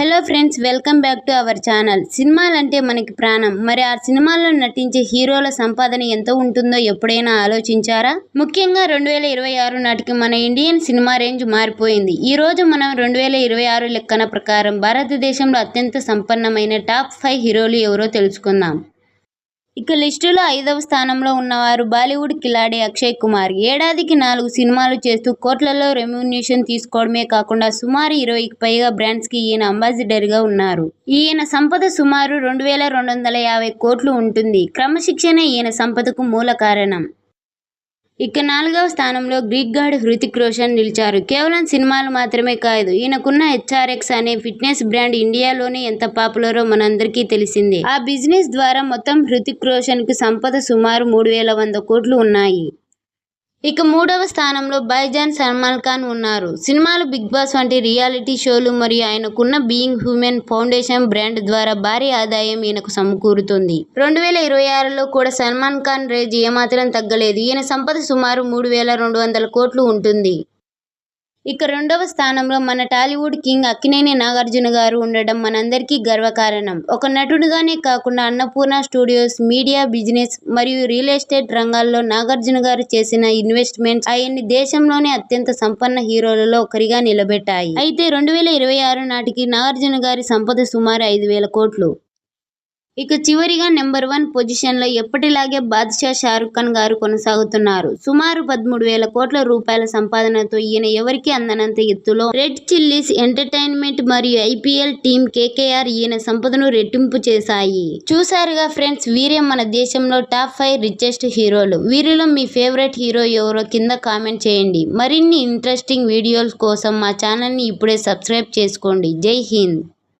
Hello friends welcome back to our channel. సినిమాలంటే మనకి ప్రాణం. మరి ఆ సినిమాల్లో నటించే హీరోల సంపాదన ఎంత ఉంటుందో ఎప్పుడైనా ఆలోచించారా? ముఖ్యంగా రెండు వేల ఇరవై ఆరు నాటికి మన ఇండియన్ సినిమా రేంజ్ మారిపోయింది. ఈ రోజు మనం రెండు వేల ఇరవై ఆరు లెక్కన ప్రకారం భారతదేశంలో అత్యంత సంపన్నమైన టాప్ ఫైవ్ హీరోలు ఎవరో తెలుసుకుందాం. ఇక లిస్టులో ఐదవ స్థానంలో ఉన్నవారు బాలీవుడ్ కిలాడి అక్షయ్ కుమార్. ఏడాదికి నాలుగు సినిమాలు చేస్తూ కోట్లలో రెమ్యూనేషన్ తీసుకోవడమే కాకుండా సుమారు ఇరవైకి పైగా బ్రాండ్స్కి ఈయన అంబాసిడర్గా ఉన్నారు. ఈయన సంపద సుమారు రెండు వేల రెండు వందల యాభై కోట్లు ఉంటుంది. క్రమశిక్షణ ఈయన సంపదకు మూల కారణం. ఇక నాలుగవ స్థానంలో గ్రీక్ గాడ్ హృతిక్ రోషన్ నిలిచారు. కేవలం సినిమాలు మాత్రమే కాదు ఈయనకున్న హెచ్ఆర్ఎక్స్ అనే ఫిట్నెస్ బ్రాండ్ ఇండియాలోనే ఎంత పాపులరో మనందరికీ తెలిసిందే. ఆ బిజినెస్ ద్వారా మొత్తం హృతిక్ రోషన్కు సంపద సుమారు మూడు వేల వంద కోట్లు ఉన్నాయి. ఇక మూడవ స్థానంలో బైజాన్ సల్మాన్ ఖాన్ ఉన్నారు. సినిమాలు బిగ్ బాస్ వంటి రియాలిటీ షోలు మరియు ఆయనకున్న బీయింగ్ హ్యూమెన్ ఫౌండేషన్ బ్రాండ్ ద్వారా భారీ ఆదాయం ఈయనకు సమకూరుతుంది. రెండు వేల ఇరవై ఆరులో కూడా సల్మాన్ ఖాన్ రేజ్ ఏమాత్రం తగ్గలేదు. ఈయన సంపద సుమారు మూడు వేల రెండు వందల కోట్లు ఉంటుంది. ఇక రెండవ స్థానంలో మన టాలీవుడ్ కింగ్ అక్కినేని నాగార్జున గారు ఉండడం మనందరికీ గర్వకారణం. ఒక నటుడుగానే కాకుండా అన్నపూర్ణ స్టూడియోస్ మీడియా బిజినెస్ మరియు రియల్ ఎస్టేట్ రంగాల్లో నాగార్జున గారు చేసిన ఇన్వెస్ట్మెంట్ ఆయన్ని దేశంలోనే అత్యంత సంపన్న హీరోలలో ఒకరిగా నిలబెట్టాయి. అయితే రెండు వేల ఇరవై ఆరు నాటికి నాగార్జున గారి సంపద సుమారు ఐదు వేల కోట్లు. ఇక చివరిగా నెంబర్ వన్ పొజిషన్లో ఎప్పటిలాగే బాద్షా షారుఖ్ ఖాన్ గారు కొనసాగుతున్నారు. సుమారు పదమూడు వేల కోట్ల రూపాయల సంపాదనతో ఈయన ఎవరికి అందనంత ఎత్తులో రెడ్ చిల్లీస్ ఎంటర్టైన్మెంట్ మరియు ఐపీఎల్ టీం కేకేఆర్ ఈయన సంపదను రెట్టింపు చేశాయి. చూసారుగా ఫ్రెండ్స్ వీరే మన దేశంలో టాప్ ఫైవ్ రిచెస్ట్ హీరోలు. వీరిలో మీ ఫేవరెట్ హీరో ఎవరో కింద కామెంట్ చేయండి. మరిన్ని ఇంట్రెస్టింగ్ వీడియోస్ కోసం మా ఛానల్ని ఇప్పుడే సబ్స్క్రైబ్ చేసుకోండి. జై హింద్!